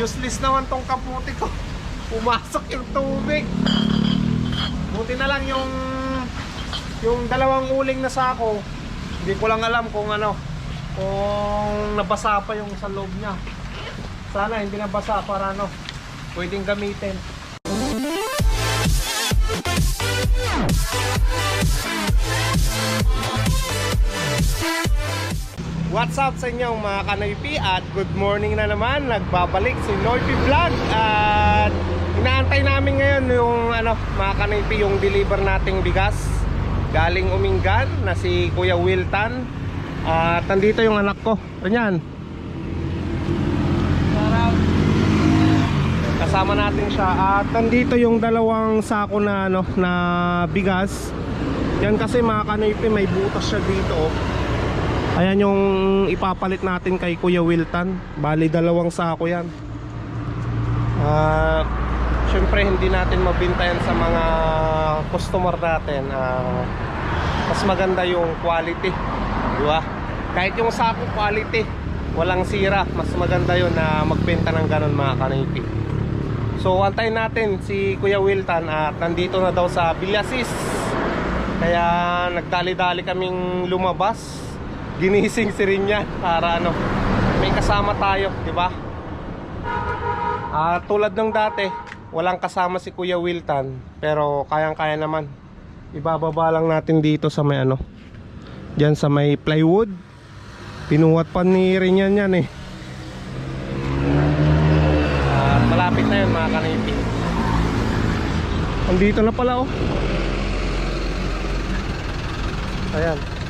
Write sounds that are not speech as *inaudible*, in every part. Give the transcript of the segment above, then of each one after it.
Useless naman tong kaputi ko. Pumasok yung tubig. Buti na lang yung yung dalawang uling na sako. Hindi ko lang alam kung ano kung nabasa pa yung sa loob niya. Sana hindi nabasa para ano pwedeng gamitin. What's up sa inyo mga kanoypi at good morning na naman. Nagbabalik si Noypi Vlog. At inaantay namin ngayon yung ano, mga kanoypi yung deliver nating bigas. Galing Umingan na si Kuya Wiltan At nandito yung anak ko. Ganyan Kasama natin siya. At nandito yung dalawang sako na, ano, na bigas. Yan kasi mga kanoypi may butas siya dito oh. Ayan yung ipapalit natin kay Kuya Wiltan. Bali dalawang sako yan. Ah, syempre hindi natin mabinta yan sa mga customer natin. Ah, mas maganda yung quality, di ba? Kahit yung sako quality, walang sira, mas maganda yun na magbenta ng ganun mga kanipi. So antayin natin si Kuya Wiltan at nandito na daw sa Villasis. Kaya nagdali-dali kaming lumabas ginising si Rinyan para ano may kasama tayo di ba? Ah, tulad ng dati walang kasama si Kuya Wiltan pero kayang kaya naman. Ibababa lang natin dito sa may ano Diyan sa may plywood. Pinuhat pa ni Rinyan yan eh. Ah, malapit na yun mga kanipi andito na pala oh. Ayan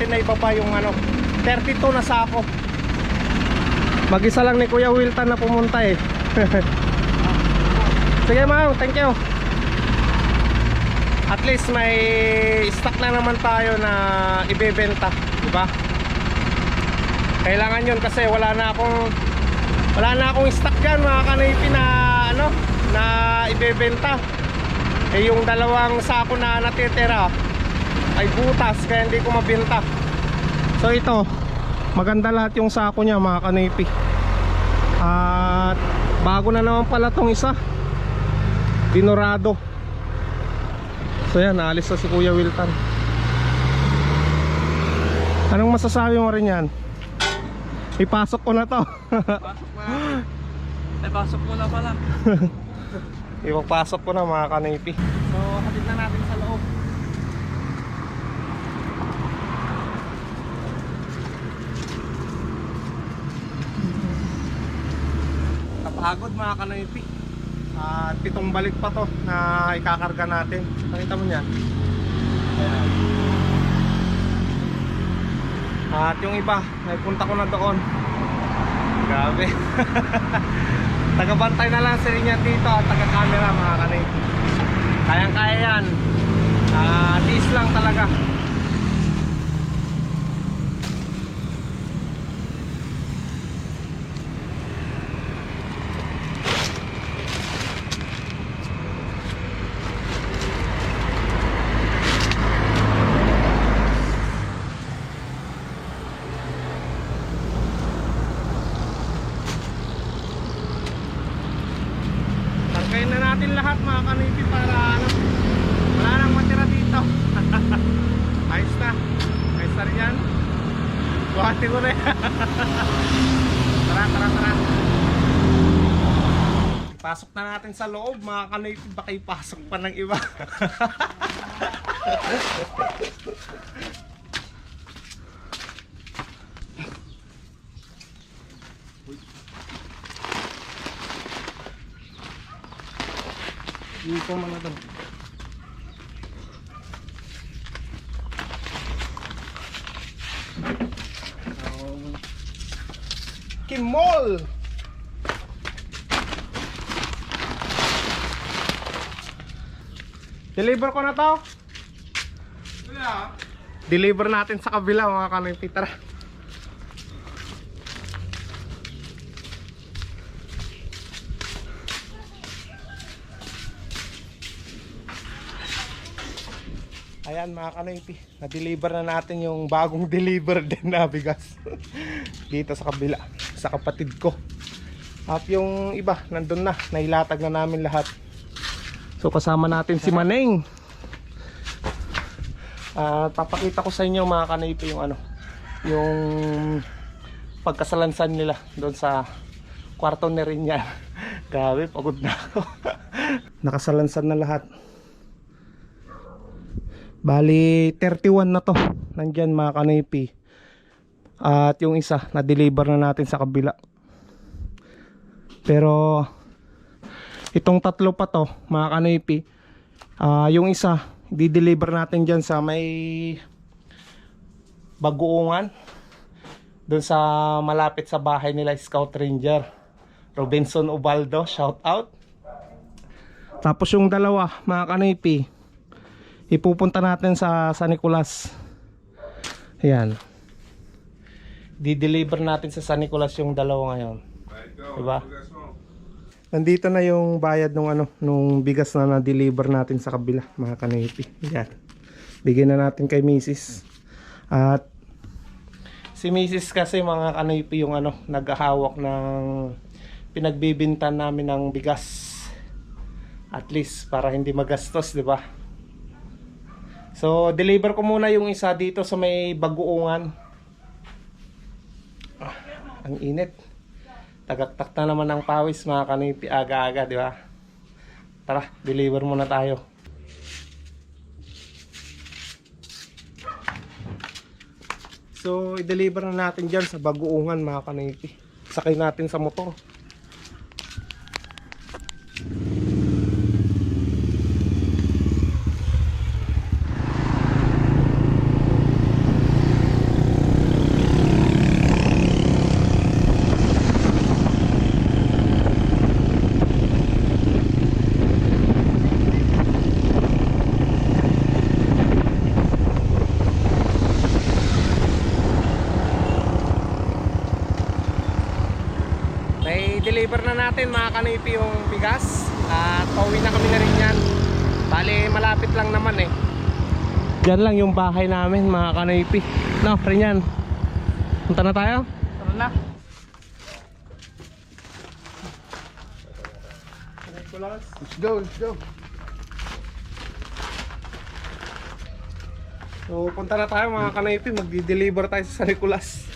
natin na ibaba yung ano 32 na sako mag-isa lang ni Kuya Wilton na pumunta eh. *laughs* Sige ma'am thank you. At least may stock na naman tayo na ibebenta di ba? Kailangan yun kasi wala na akong wala na akong stock dyan mga kanipi na ano na ibebenta. Eh yung dalawang sako na natitira ay butas kaya hindi ko mabenta so ito maganda lahat yung sako niya mga kanipi at bago na naman pala tong isa. Dinorado. So yan naalis na si Kuya Wilton. Anong masasabi mo rin yan? Ipasok ko na to. Pasok na. Ay, pasok mo na pala. *laughs* ipapasok ko na mga kanipi so hatid na natin sa loob Pagod mga kanoypi. At pitong balik pa to na ikakarga natin. Nakita mo niyan? Ayan. At yung iba, naipunta ko na doon. Grabe. *laughs* Tagabantay na lang sila niya dito at taga-camera mga kanoypi. Kayang-kaya yan. Ah, tiis lang talaga. Tangkayin na natin lahat mga kanipi para ano, wala nang matira dito. Ayos na. Ayos na rin yan. Buhati ko na yan. *laughs* tara, tara, tara. Pasok na natin sa loob mga kanipi. Baka ipasok pa ng iba. Dito man na daw. Kimol! Deliver ko na to. Deliver natin sa kabila mga kanipi. Tara. Ayan mga kanoypi, na-deliver na natin yung bagong *laughs* deliver din na bigas dito sa kabila, sa kapatid ko. At yung iba, nandun na, nailatag na namin lahat. So kasama natin si Maneng. At papakita ko sa inyo mga kanoypi yung ano, yung pagkasalansan nila doon sa kwarto ni Rinyan. *laughs* Grabe, pagod na ako. *laughs* Nakasalansan na lahat. Bali 31 na to. Nandyan mga kanipi. At yung isa na-deliver na natin sa kabila. Pero itong tatlo pa to mga kanipi. ah, yung isa di-deliver natin dyan sa may baguungan. Doon sa malapit sa bahay nila Scout Ranger. Robinson Ubaldo, shout out. Tapos yung dalawa mga kanipi ipupunta natin sa San Nicolas ayan di-deliver natin sa San Nicolas yung dalawa ngayon diba nandito na yung bayad nung ano nung bigas na na-deliver natin sa kabila mga kanipi yan bigyan na natin kay Mrs. at si Mrs. kasi mga kanipi yung ano naghahawak ng pinagbibintan namin ng bigas at least para hindi magastos di ba So, deliver ko muna yung isa dito sa may baguungan. Ang init. Tagaktak na naman ng pawis mga kanipi aga-aga, di ba? Tara, deliver muna tayo. So, i-deliver na natin dyan sa baguungan mga kanipi. Sakay natin sa motor. May deliver na kanipi yung bigas at pauwi na kami na rin yan. Bali malapit lang naman eh. Diyan lang yung bahay namin mga kanipi. No, rin yan. Punta na tayo? Tara na. Let's go, let's go. So punta na tayo mga kanipi. Magdi-deliver tayo sa San Nicolas.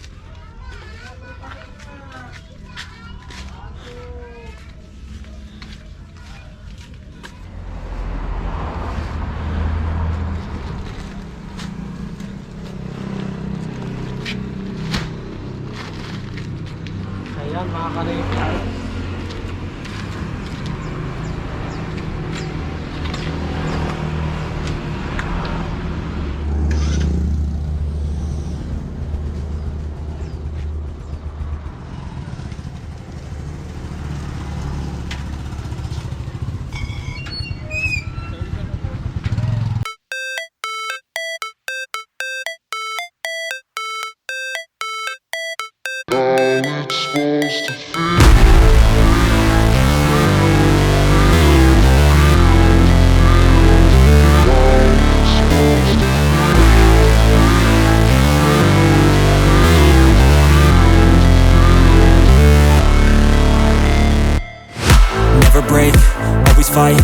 Fight,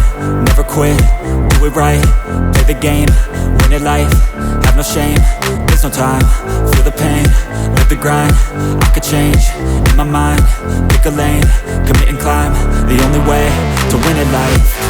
never quit, do it right, play the game, win it life, have no shame, there's no time, feel the pain, live the grind, I could change, in my mind, pick a lane, commit and climb, the only way to win it life,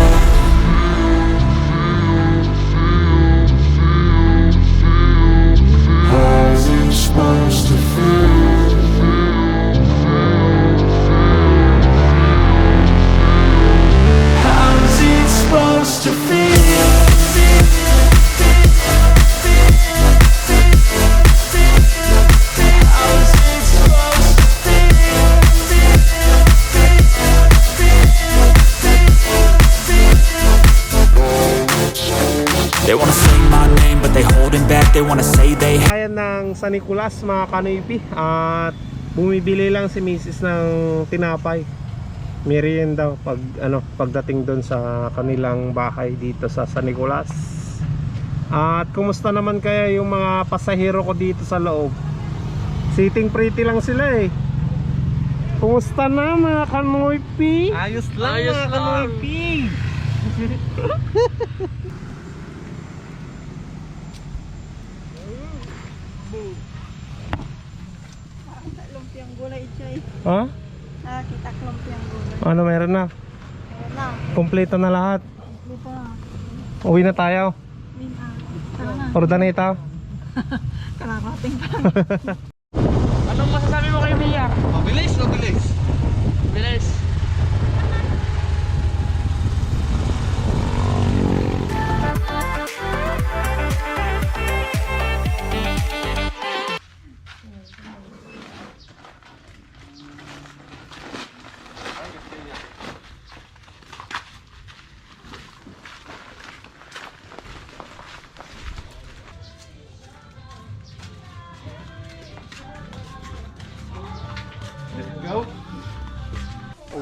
They wanna say they Kaya ng San Nicolas mga kanipi at bumibili lang si Mrs. ng tinapay. Merienda pag ano pagdating doon sa kanilang bahay dito sa San Nicolas. At kumusta naman kaya yung mga pasahero ko dito sa loob? Sitting pretty lang sila eh. Kumusta na mga kanoypi? Ayos lang, Ayos mga lang. kanoypi. *laughs* Chay. Ha? Nakakita ko lumpiang gulay. Ano meron na? Ayan na. Kompleto na lahat. Dito na. Uwi na tayo. Min, ah. Tara na. Ordaneta. *laughs* Kararating pa. *laughs* Anong masasabi mo kay Mia? Mabilis, mabilis. Mabilis.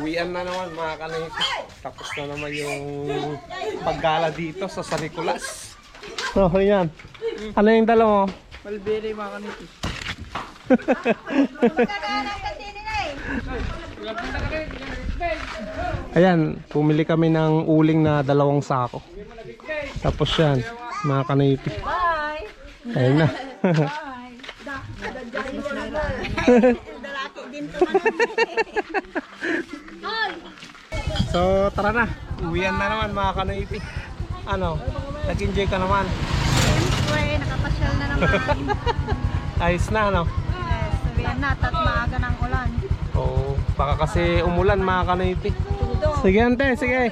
Uwian na naman mga kanaypi. Tapos na naman yung paggala dito sa San Nicolas. So, yan. Ano yung dala mo? Malbere, mga kanoypi. *laughs* Ayan, pumili kami ng uling na dalawang sako. Tapos yan, mga kanaypi. Bye! Ayun na. Bye! *laughs* Dalaki din to *laughs* so, tara na. Uwian na naman mga kanaypi. Ano? Nag-enjoy ka naman. Siyempre, nakapasyal na naman. *laughs* Ayos na, ano? yes, sabihan na, tat maaga ng ulan. Oo, baka kasi umulan mga kanaypi. Tudo. Sige, ante, sige.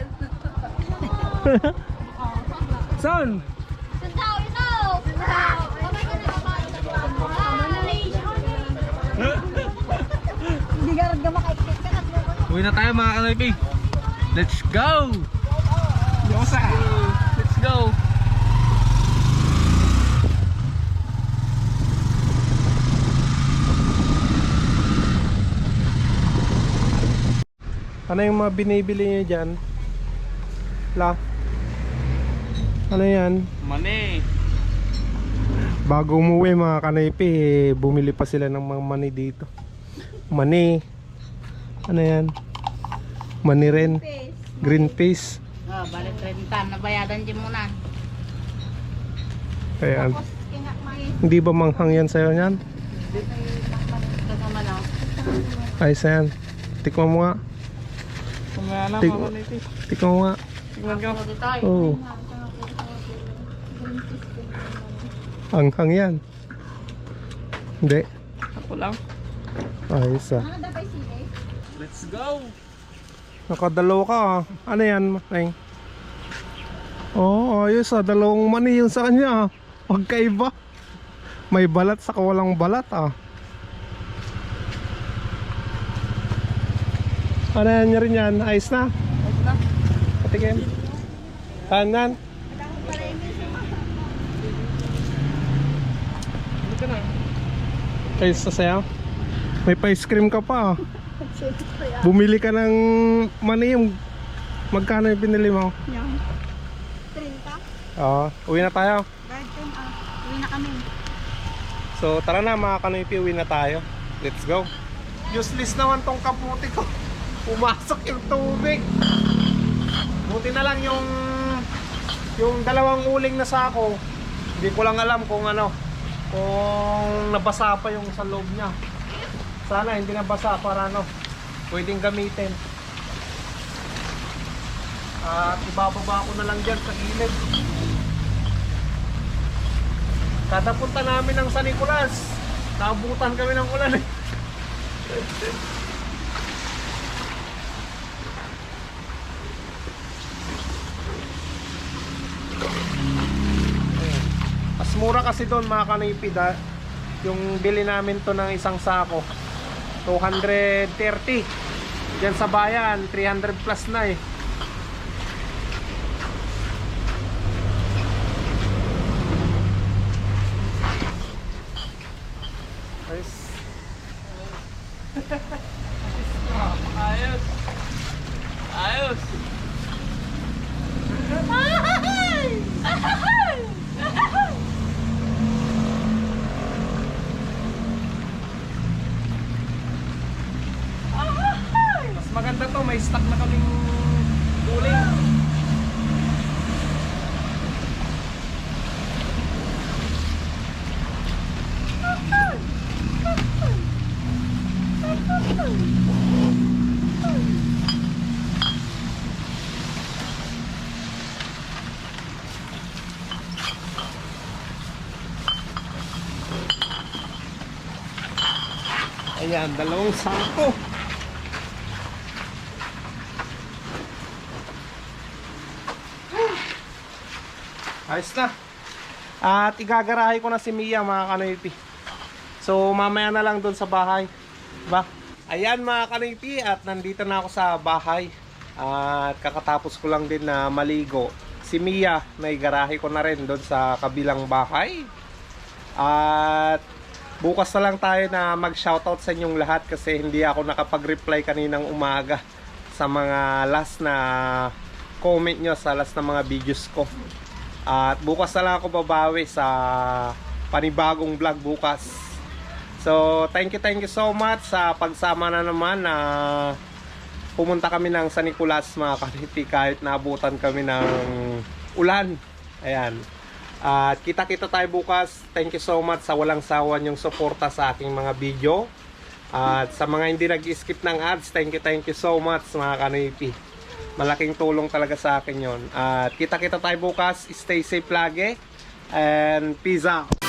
*laughs* Son! Hindi ka rin ka na. Uwi na tayo, mga kanoypi. Let's go! Yosa! Let's go! Ano yung mga binibili niyo dyan? La? Ano yan? Mani! Bago umuwi mga kanaypi, eh, bumili pa sila ng mga mani dito. Mani. Ano yan? Mani rin. Green peas. Oh, balik 30. Nabayadan din mo na. Ayan. Tapos, kingak mais. Hindi ba manghang yan sa'yo yan? Oh. Ayos na yan. Tikman mo nga. Tik-. Tikman mo nga. Tingnan ko. Pwede tayo. Oo. Anghang yan. Hindi. Ako lang. Ayos ah. Ano sili? Let's go! Nakadalawa ka ha. Ano yan, Neng? Oh, ayos ha. Dalawang mani yung sa kanya ha. Magkaiba. May balat sa kawalang balat ha. Ano yan niya rin yan? Ayos na? Ayos na. Patikim. Kanan. Ano ayos na sayo. May pa-ice cream ka pa ha. Bumili ka ng mani yung magkano yung binili mo? Yan. 30. Oo, uwi na tayo. Guard 10 ah. Uwi na kami. So tara na mga kanoypi, uwi na tayo. Let's go. Useless naman tong kaputi ko. Pumasok yung tubig. Buti na lang yung yung dalawang uling na sako. Hindi ko lang alam kung ano kung nabasa pa yung sa loob niya. Sana hindi nabasa para ano pwedeng gamitin. At ibababa ko na lang dyan sa gilid. Kada punta namin ng San Nicolas, naabutan kami ng ulan. *laughs* Mas mura kasi doon mga kanipid ha. Yung bili namin to ng isang sako. 230. Diyan sa bayan, 300 plus na eh. Nice. Ayos. Ayos. Mas maganda to, may stock na kaming uling. Ayan, dalawang sako. Ayos na. At igagarahe ko na si Mia mga kanoypi. So mamaya na lang doon sa bahay. Diba? Ayan mga kanoypi at nandito na ako sa bahay. At kakatapos ko lang din na maligo. Si Mia, naigarahe ko na rin doon sa kabilang bahay. At bukas na lang tayo na mag-shoutout sa inyong lahat kasi hindi ako nakapag-reply kaninang umaga sa mga last na comment nyo sa last na mga videos ko. At bukas na lang ako babawi sa panibagong vlog bukas. So, thank you, thank you so much sa pagsama na naman na pumunta kami ng San Nicolas mga kaniti kahit naabutan kami ng ulan. Ayan. At kita-kita tayo bukas. Thank you so much sa walang sawa yung suporta sa aking mga video. At sa mga hindi nag-skip ng ads, thank you, thank you so much mga kanipi. Malaking tulong talaga sa akin yon. At kita-kita tayo bukas. Stay safe lagi. And peace out.